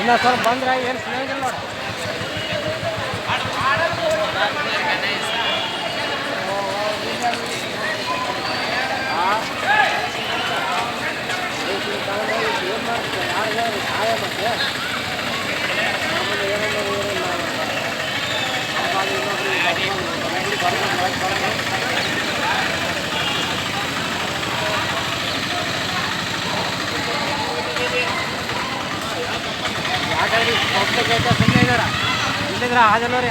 ಇಲ್ಲ ಸ್ವಲ್ಪ ಬಂದ್ರೆ ಏನು ಯಾಕಂದ್ರೆ ಪಬ್ಲಿಕ್ ಐತೆ ಸುಮ್ಮನೆ ಇದ್ದಾರ ಇಲ್ಲಿದ್ರೆ ಹಾಜಲ್ಲ ರೀ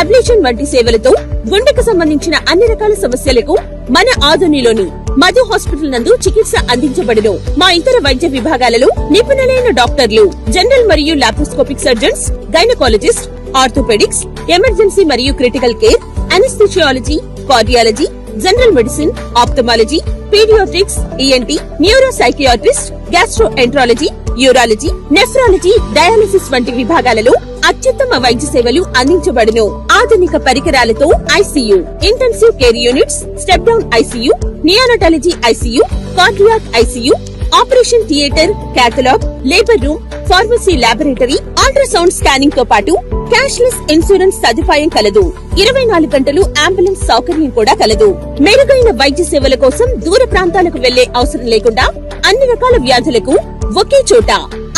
ablation వంటి సేవలతో గుండెకు సంబంధించిన అన్ని రకాల సమస్యలకు మన ఆధునిలోని మధు హాస్పిటల్ నందు చికిత్స అందించబడును. మా ఇతర వైద్య విభాగాలలో నిపుణులైన డాక్టర్లు జనరల్ మరియు laparoscopic surgeons gynaecologist orthopaedics emergency మరియు critical care anaesthesiology cardiology general medicine ophthalmology paediatrics ENT neuro psychiatrist gastroenterology urology nephrology dialysis వంటి విభాగాలలో అత్యుత్తమ వైద్య సేవలు అందించబడును. ఆధునిక పరికరాలతో ICU intensive care units step down ICU neonatology ICU cardiac ICU operation theatre cath lab labour room pharmacy laboratory ultrasound స్కానింగ్తో పాటు cashless insurance సదుపాయం కలదు. ఇరవై నాలుగు గంటలు అంబులెన్స్ సౌకర్యం కూడా కలదు. మెరుగైన వైద్య సేవల కోసం దూర ప్రాంతాలకు వెళ్ళే అవసరం లేకుండా అన్ని రకాల వ్యాధులకు ఒకే చోట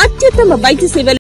అత్యుత్తమ వైద్య సేవలు